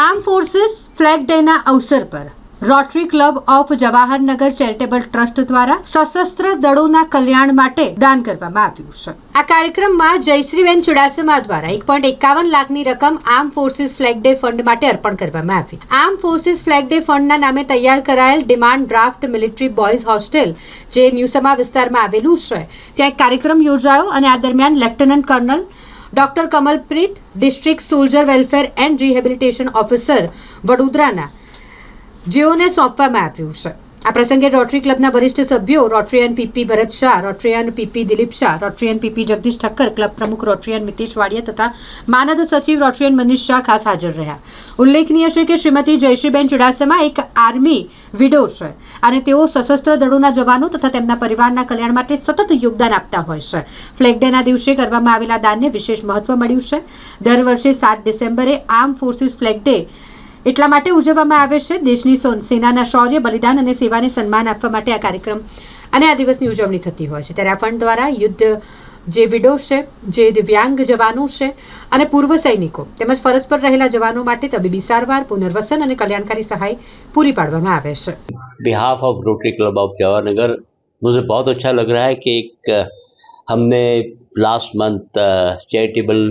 Arm forces flag ડેના અવસર પર rotary club of Jawaharnagar charitable trust દ્વારા સશસ્ત્ર દળોના કલ્યાણ માટે દાન કરવામાં આવ્યું છે. આ કાર્યક્રમમાં જયશ્રીબેન ચુડાસમા દ્વારા એક પોઈન્ટ એકાવન લાખની રકમ arm forces flag day fund માટે અર્પણ કરવામાં આવી. આર્મ ફોર્સિસ ફ્લેગ ડે ફંડના નામે તૈયાર કરાયેલ demand draft military boys hostel, જે ન્યુસમા વિસ્તારમાં આવેલું છે, ત્યાં એક કાર્યક્રમ યોજાયો અને આ દરમિયાન lieutenant colonel doctor Kamalpreet district soldier welfare and rehabilitation officer વડોદરાના જેઓને સોંપવામાં આવ્યું છે. આ પ્રસંગે રોટરી ક્લબના વરિષ્ઠ સભ્યો rotarian PP Bharat Shah, rotarian PP Dilip Shah, rotarian PP Jagdish Thakkar, club પ્રમુખ રોટરીયન મિતેશ વાડિયા તથા માનદ સચિવ રોટરીયન મનીષ શાહ ખાસ હાજર રહ્યા. ઉલ્લેખનીય છે કે શ્રીમતી જયશ્રીબેન ચુડાસમા એક આર્મી વિડો છે અને તેઓ સશસ્ત્ર દળોના જવાનો તથા તેમના પરિવારના કલ્યાણ માટે સતત યોગદાન આપતા હોય છે. ફ્લેગ ડેના દિવસે કરવામાં આવેલા દાનને વિશેષ મહત્વ મળ્યું છે. દર વર્ષે સાત ડિસેમ્બરે આર્મ ફોર્સિસ ફ્લેગ ડે એટલા માટે ઉજવવામાં આવે છે દેશની સો- સેનાના શૌર્ય બલિદાન અને સેવાને સન્માન આપવા માટે આ કાર્યક્રમ અને આ દિવસની ઉજવણી થતી હોય છે ત્યારે આ ફંડ દ્વારા યુદ્ધ જે વિડો છે જે દિવ્યાંગ જવાનો છે અને પૂર્વ સૈનિકો તેમજ ફરજ પર રહેલા જવાનો માટે તબીબી સારવાર પુનર્વસન અને કલ્યાણકારી સહાય પૂરી પાડવામાં આવે છે behalf of Rotary Club of Jawaharnagar मुझे बहुत अच्छा लग रहा है कि एक अ, हमने last month charitable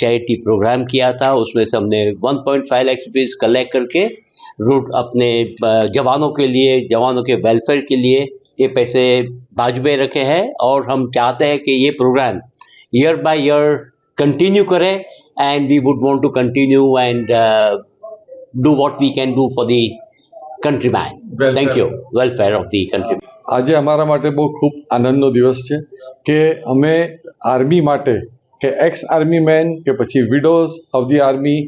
charity programme किया था उसमें से हमने 1.5 लाख रुपीज़ कलेक्ट करके रूट अपने जवानों के लिए जवानों के वेलफेयर के लिए ये पैसे बाजू में रखे हैं और हम चाहते हैं कि ये programme year by year continue करें and we would want to continue and do do what we can do for the countryman. Thank you. Welfare of the countryman. આજે અમારા માટે બહુ ખૂબ આનંદનો દિવસ છે કે અમે આર્મી માટે, કે એક્સ આર્મી મેન કે પછી widows of the army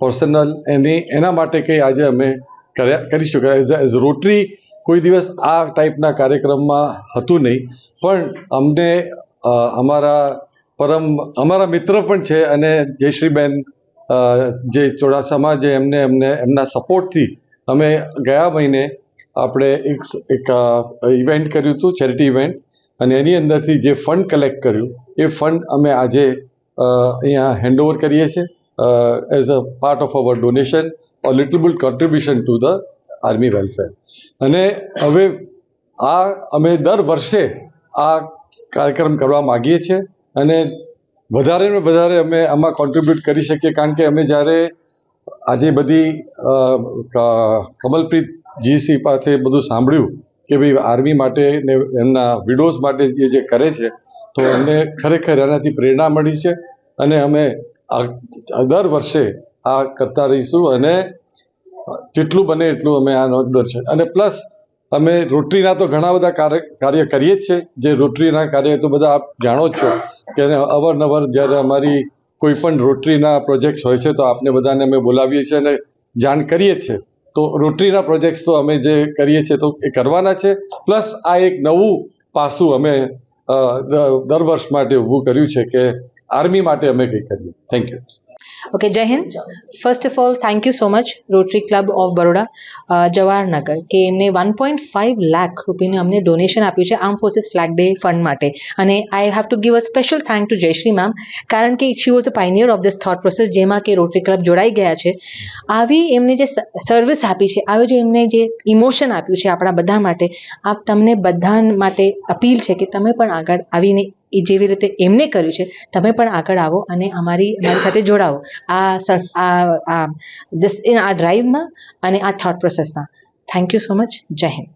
personnel એની, એના માટે કંઈ આજે અમે કર્યા, કરી શક્યા. એઝ એઝ રોટરી કોઈ દિવસ આ ટાઈપના કાર્યક્રમમાં હતું નહીં, પણ અમને અમારા પરમ, અમારા મિત્ર પણ છે અને જયશ્રીબેન જે ચોડાસામાં જે એમને એમને, એમના સપોર્ટથી અમે ગયા મહિને આપણે એક એક ઇવેન્ટ કર્યું હતું ચેરિટી ઇવેન્ટ અને એની અંદરથી જે ફંડ કલેક્ટ કર્યું, એ ફંડ અમે આજે અહીંયા હેન્ડઓવર કરીએ છીએ as a part of our donation or little bit contribution to the army welfare અને હવે આ, અમે દર વર્ષે આ કાર્યક્રમ કરવા માગીએ છીએ, અને વધારે ને વધારે અમે આમાં કોન્ટ્રીબ્યુટ કરી શકીએ, કારણ કે અમે જ્યારે આજે બધી કમલપ્રીત જીસી પાસે બધું સાંભળ્યું કે ભાઈ આર્મી માટે ને એમના વિડોઝ માટે જે જે કરે છે, તો અમને ખરેખર એનાથી પ્રેરણા મળી છે અને અમે દર વર્ષે આ કરતા રહીશું અને જેટલું બને એટલું અમે આ નોંધર છે. અને પ્લસ અમે રોટરીના તો ઘણા બધા કાર્ય કરીએ જ છે. જે રોટરીના કાર્ય તો બધા આપ જાણો જ છો કે અવારનવાર જ્યારે અમારી કોઈ પણ રોટરીના પ્રોજેક્ટ્સ હોય છે તો આપને બધાને અમે બોલાવીએ છીએ અને જાણ કરીએ જ છે. તો રોટરીના પ્રોજેક્ટ્સ તો અમે જે કરીએ છીએ તો એ કરવાના છે. પ્લસ આ એક નવું પાસું અમે દર વર્ષ માટે ઊભું કર્યું છે કે આર્મી માટે અમે કંઈ કરીએ. Thank you Okay, Jai Hind first of all thank you so much rotary club of uh, Jawaharnagar કે એમને વન પોઈન્ટ ફાઇવ લાખ રૂપિયાનું અમને ડોનેશન આપ્યું છે arm forces flag day fund માટે. અને I have to give a special thank to Jayashree ma'am કારણ કે she was a pioneer of this thought process જેમાં કે રોટરી ક્લબ જોડાઈ ગયા છે. આવી એમને જે સર્વિસ આપી છે આવી જે એમને જે ઇમોશન આપ્યું છે આપણા બધા માટે આપ તમને બધા માટે અપીલ છે કે તમે પણ આગળ આવીને એ જેવી રીતે એમને કર્યું છે, તમે પણ આગળ આવો અને અમારી અમારી સાથે જોડાઓ આ આ આ ડ્રાઈવમાં અને આ થોટ પ્રોસેસમાં થેન્ક યુ સો મચ જય હિન્દ.